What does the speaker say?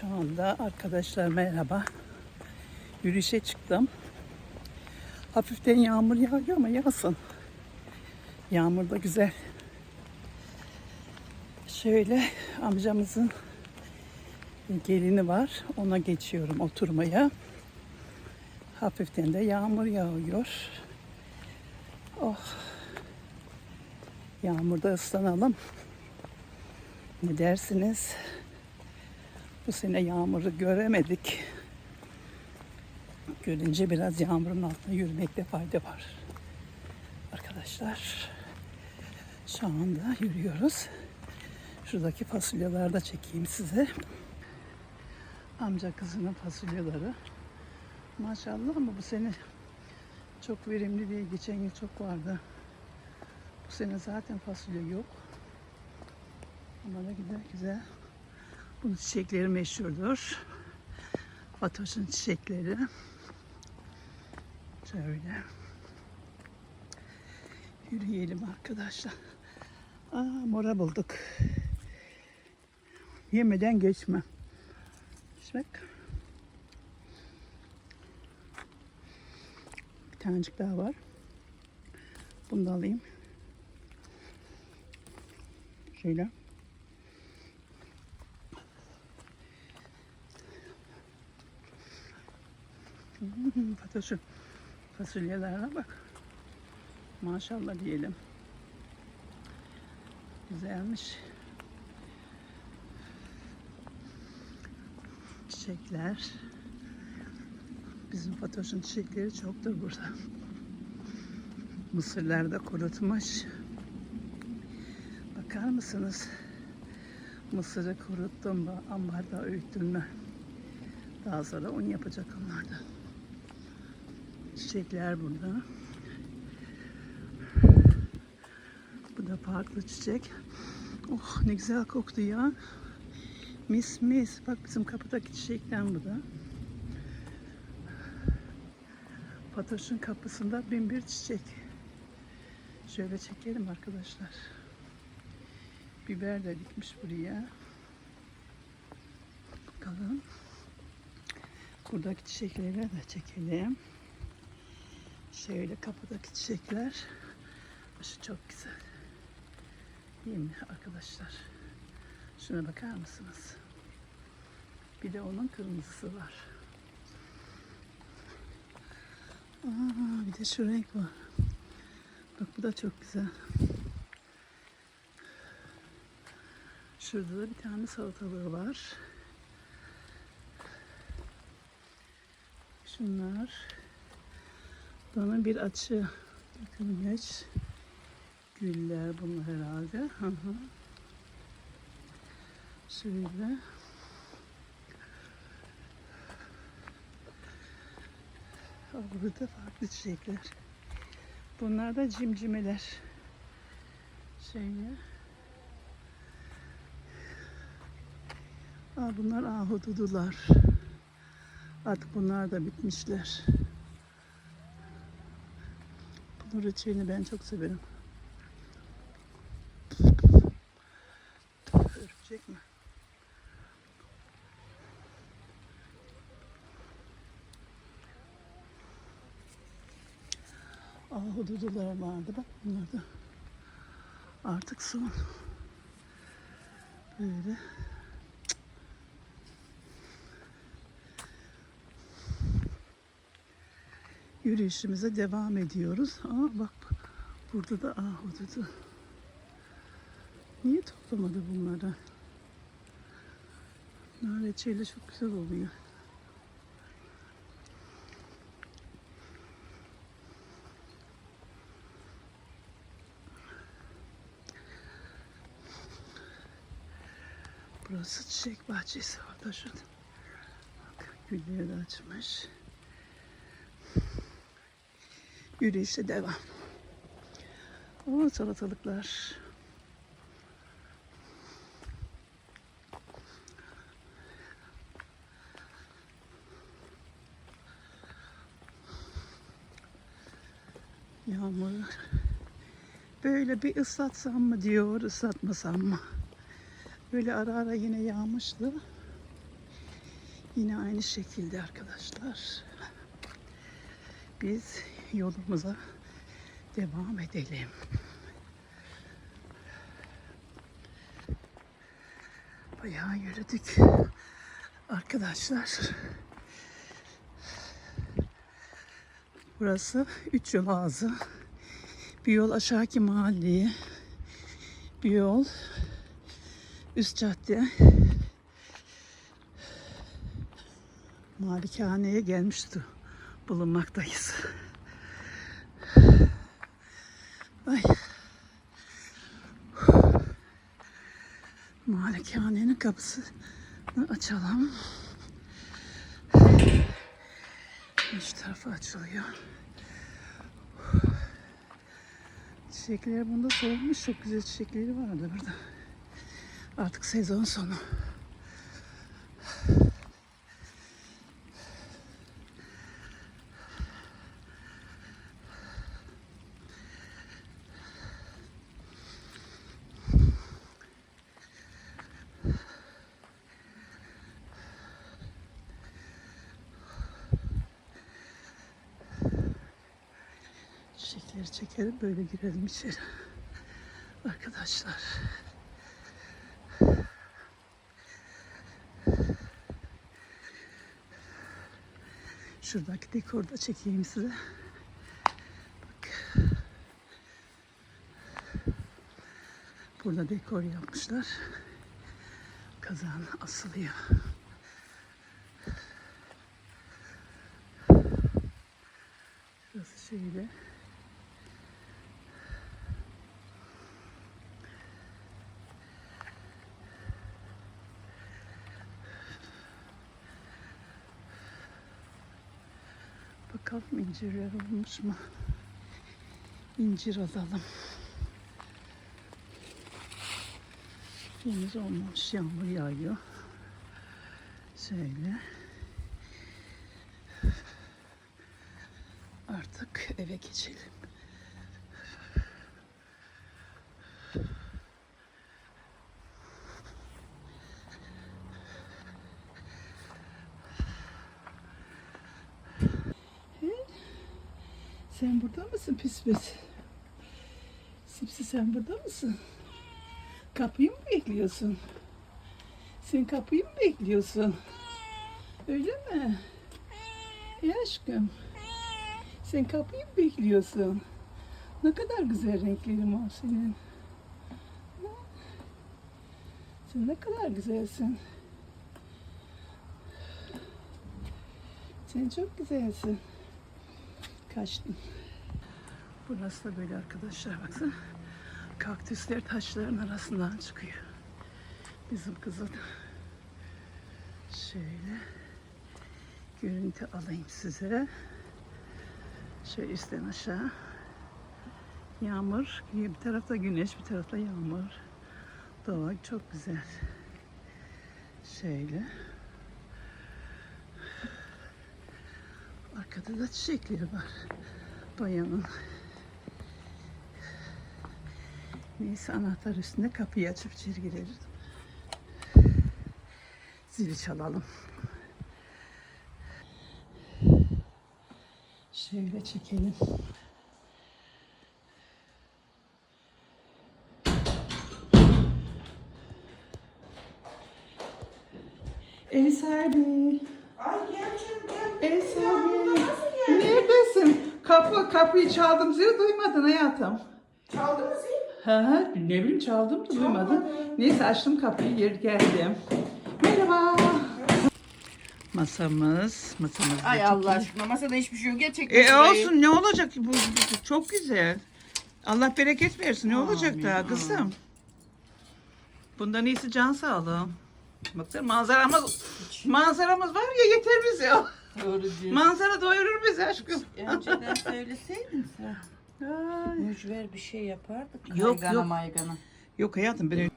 Şu anda arkadaşlar merhaba. Yürüyüşe çıktım. Hafiften yağmur yağıyor ama yağsın. Yağmur da güzel. Şöyle amcamızın gelini var. Ona geçiyorum oturmaya. Hafiften de yağmur yağıyor. Oh. Yağmurda ıslanalım. Ne dersiniz? Bu sene yağmuru göremedik. Görünce biraz yağmurun altında yürümekte fayda var. Arkadaşlar şu anda yürüyoruz. Şuradaki fasulyeleri de çekeyim size. Amca kızının fasulyeleri. Maşallah ama bu sene çok verimli değil. Geçen yıl çok vardı. Bu sene zaten fasulye yok. Ama da güzel güzel. Bunun çiçekleri meşhurdur. Fatoş'un çiçekleri. Şöyle. Yürüyelim arkadaşlar. Aa, mora bulduk. Yemeden geçme. Bak. Bir tanecik daha var. Bunu da alayım. Şöyle. Fatoş'un fasulyelerine bak. Maşallah diyelim. Güzelmiş. Çiçekler. Bizim Fatoş'un çiçekleri çoktur burada. Mısırlar da kurutmuş. Bakar mısınız? Mısırı kuruttum mu, ambarda öğüttüm mü? Daha sonra un yapacak onlardan. Çiçekler burada. Bu da farklı çiçek. Oh ne güzel koktu ya. Mis mis. Bak bizim kapıdaki çiçekten bu da. Fatoş'un kapısında bin bir çiçek. Şöyle çekelim arkadaşlar. Biber de dikmiş buraya. Bakalım. Buradaki çiçekleri de çekelim. Şöyle kapıdaki çiçekler. Şu çok güzel. Değil mi arkadaşlar? Şuna bakar mısınız? Bir de onun kırmızısı var. Aa, bir de şu renk var. Bak bu da çok güzel. Şurada da bir tane salatalığı var. Şunlar. Bana bir açı dökülmüş. Güller bunlar herhalde. Hı hı. Şöyle. Burada farklı çiçekler. Bunlar da cimcimeler. Şöyle. Aa, bunlar ahududular. Artık bunlar da bitmişler. Bunun reçelini ben çok severim. Örümcek mi? Ahududular vardı bak bunlar da. Artık son. Böyle. Yürüyüşümüze devam ediyoruz. Aa bak burada da ahududu. Niye toplamadı bunları? Bunlar reçeli çok güzel oluyor. Burası çiçek bahçesi. Orada şurada. Bak gülleri de açmış. Yürüyüşe devam. O salatalıklar. Yağmur. Böyle bir ıslatsam mı diyor, ıslatmasam mı? Böyle ara ara yine yağmıştı. Yine aynı şekilde arkadaşlar. Biz yolumuza devam edelim. Bayağı yürüdük arkadaşlar. Burası üç yol ağzı. Bir yol aşağıki mahalleye, bir yol üst cadde. Malikaneye gelmişti bulunmaktayız. Ay. Malikanenin kapısını açalım. Üç tarafı açılıyor. Çiçekler bunda solmuş. Çok güzel çiçekleri vardı burada. Artık sezon sonu. Çiçekleri çekelim böyle girelim içeri. Arkadaşlar. Şuradaki dekoru da çekeyim size. Bak. Burada dekor yapmışlar. Kazan asılıyor. Şurası şöyle. Bakalım incirler olmuş mu? İncir alalım. Henüz olmamış. Yağmur yağıyor. Şöyle. Artık eve geçelim. Sen burada mısın pis pis? Sipsi sen burada mısın? Kapıyı mı bekliyorsun? Sen kapıyı mı bekliyorsun? Öyle mi? E aşkım. Sen kapıyı mı bekliyorsun? Ne kadar güzel renklerin var senin. Sen ne kadar güzelsin. Sen çok güzelsin. Kaçtım. Burası da böyle arkadaşlar baksana. Kaktüsler taşların arasından çıkıyor. Bizim kızın. Şöyle görüntü alayım size. Şöyle üstten aşağı. Yağmur, bir tarafta güneş, bir tarafta yağmur. Doğa çok güzel. Şöyle. Arkada da çiçekleri var. Bayanın. Neyse anahtar üstünde kapıyı açıp içeri gireriz. Zili çalalım. Şöyle çekelim. Ev sahibi. Ay sahibi. Nasıl geldin? Neredesin? Kapı, kapıyı çaldım zil duymadın hayatım. Çaldı mı zil? Ha, ha, ne bileyim çaldım da duymadın. Neyse açtım kapıyı geri geldim. Merhaba. Masamız, masamız. da Ay çok Allah iyi. aşkına masada hiçbir şey yok. Gerçekten E şurayı- olsun ne olacak bu, bu- bu çok güzel. Allah bereket versin ne olacak Amin, daha kızım. Bundan iyisi can sağlığı. Baksana manzaramız manzaramız var ya yeter bize. Doğru diyorsun. Manzara doyurur bizi aşkım. Önceden söyleseydin sen. Ay. Mücver bir şey yapardık. Yok, Kaygana yok. maygana. Yok hayatım ben öyle-